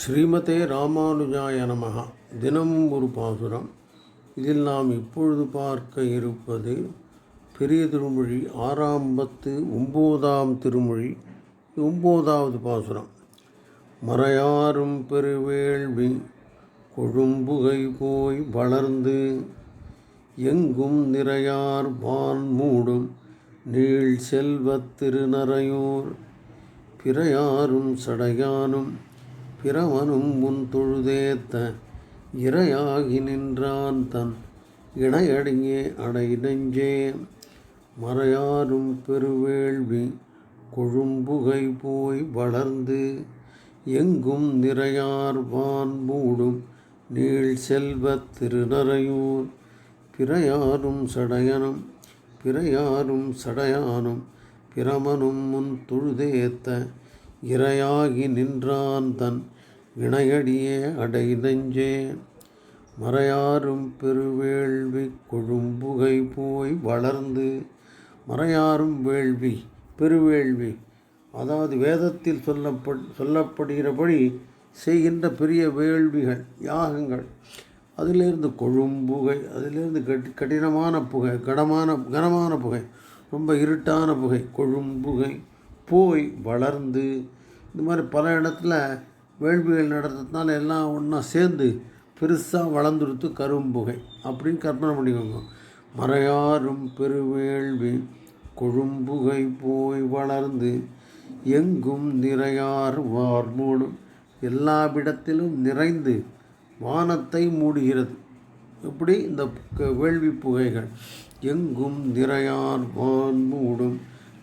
ஸ்ரீமதே ராமானுஜாய நமகா தினமும் ஒரு பாசுரம். இதில் நாம் இப்பொழுது பார்க்க இருப்பது பெரிய திருமொழி ஆறாம் பத்து ஒம்போதாம் திருமொழி ஒம்போதாவது பாசுரம். மறையாரும் பெருவேள்வி கொழும்புகை போய் வளர்ந்து எங்கும் நிறையார் வான் மூடும் நீள் செல்வத் திருநறையோர் பிறையாரும் சடையானும் பிறவனும் முன் தொழுதேத்த இரையாகி நின்றான் தன் இணையடியே அடை நெஞ்சே. மறையாரும் பெருவேள்வி கொழும்புகை போய் வளர்ந்து எங்கும் நிறையார்வான் மூடும் நீள் செல்வத் திருநறையூர். பிறையாரும் சடையனும் பிறையாரும் சடையானும் பிரமனும் முன் தொழுதேத்த இரையாகி நின்றான் தன் இணையடியே அடை நெஞ்சே மறையாரும் பெருவேள்வி கொழும்புகை போய் வளர்ந்து மறையாரும் வேள்வி பெருவேள்வி. அதாவது வேதத்தில் சொல்லப்பட் சொல்லப்படுகிறபடி செய்கின்ற பெரிய வேள்விகள் யாகங்கள். அதிலிருந்து கொழும்புகை அதிலிருந்து கட் கடினமான புகை கடமான கனமான புகை ரொம்ப இருட்டான புகை கொழும்புகை. போய் வளர்ந்து இந்த மாதிரி பல இடத்துல வேள்விகள் நடத்துறதுனால எல்லாம் ஒன்றா சேர்ந்து பெருசாக வளர்ந்துடுத்து கரும்புகை அப்படின்னு கற்பனை பண்ணிக்கோங்க. மறையாரும் பெருவேள்வி கொழும்புகை போய் வளர்ந்து எங்கும் நிறையார் வார்மூடும் எல்லாவிடத்திலும் நிறைந்து வானத்தை மூடுகிறது. எப்படி? இந்த க- வேள்வி புகைகள். எங்கும் நிறையார் வான் மூடும்.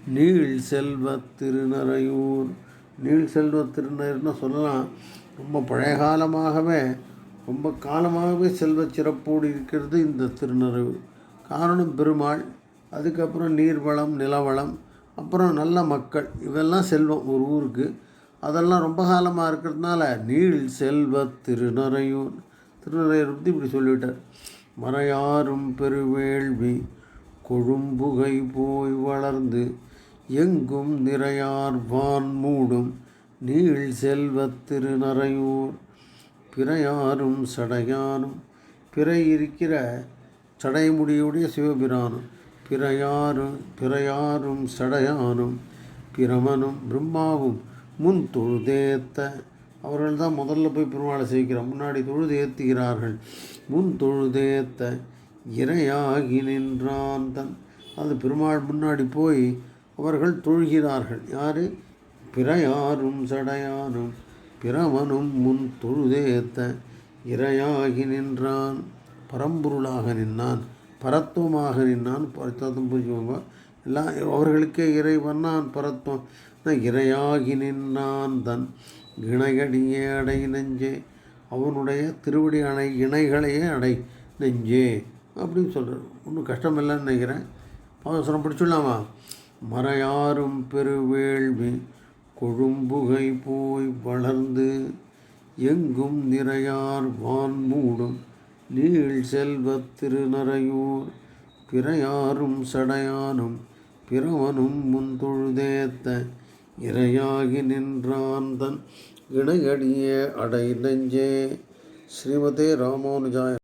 நீள் செல்வ திருநறையூர். நீள் செல்வ திருநறையூர்னு சொல்லலாம். ரொம்ப பழைய காலமாகவே ரொம்ப காலமாகவே செல்வ சிறப்போடு இருக்கிறது இந்த திருநறையூர். காரணம் பெருமாள் அதுக்கப்புறம் நீர்வளம் நிலவளம் அப்புறம் நல்ல மக்கள். இவெல்லாம் செல்வம் ஒரு ஊருக்கு. அதெல்லாம் ரொம்ப காலமாக இருக்கிறதுனால நீள் செல்வ திருநறையூர். திருநறையூர் பற்றி இப்படி சொல்லிவிட்டார். மறையாரும் பெருவேள்வி கொழும்புகை போய் வளர்ந்து எங்கும் நிறையார் வான் மூடும் நீள் செல்வத் திருநறையூர். பிறையாரும் சடையானும் பிறை இருக்கிற சடைமுடியுடைய சிவபிரானும் பிறையாரும் பிறையாரும் சடையானும் பிரமனும் பிரம்மாவும் முன் தொழுதேத்த. அவர்கள் தான் முதல்ல போய் பெருமாளை சேவிக்கிறார் முன்னாடி தொழுது ஏற்றுகிறார்கள் முன் தொழுதேத்த இறையாகி நின்றான் தன். அது பெருமாள் முன்னாடி போய் அவர்கள் தொழுகிறார்கள். யார்? பிறையாரும் சடையாரும். பிறவனும் முன் தொழுதேத்த இரையாகி நின்றான். பரம்பொருளாக நின்றான். பரத்துவமாக நின்றான். பரத்தம் புரிஞ்சுக்கோங்க. எல்லாம் அவர்களுக்கே இறைவன்னான் பரத்துவம். இரையாகி நின்றான் தன் இணையடியே அடை நெஞ்சே. அவனுடைய திருவடி அணை இணைகளையே அடை நெஞ்சே. அப்படின்னு சொல்கிறார் ஒன்றும் கஷ்டம் இல்லைன்னு நினைக்கிறேன். அவசரம் பிடிச்சிடலாமா? மறையாரும் பெருவேள்வி கொழும்புகை போய் வளர்ந்து எங்கும் நிறையார் வான் மூடும் நீள் செல்வ திருநறையூர் பிறையாரும் சடையானும் பிறவனும் முன் தொழுதேத்த இரையாகி நின்றான் தன் இணையடிய அடை நெஞ்சே. ஸ்ரீமதே ராமானுஜாய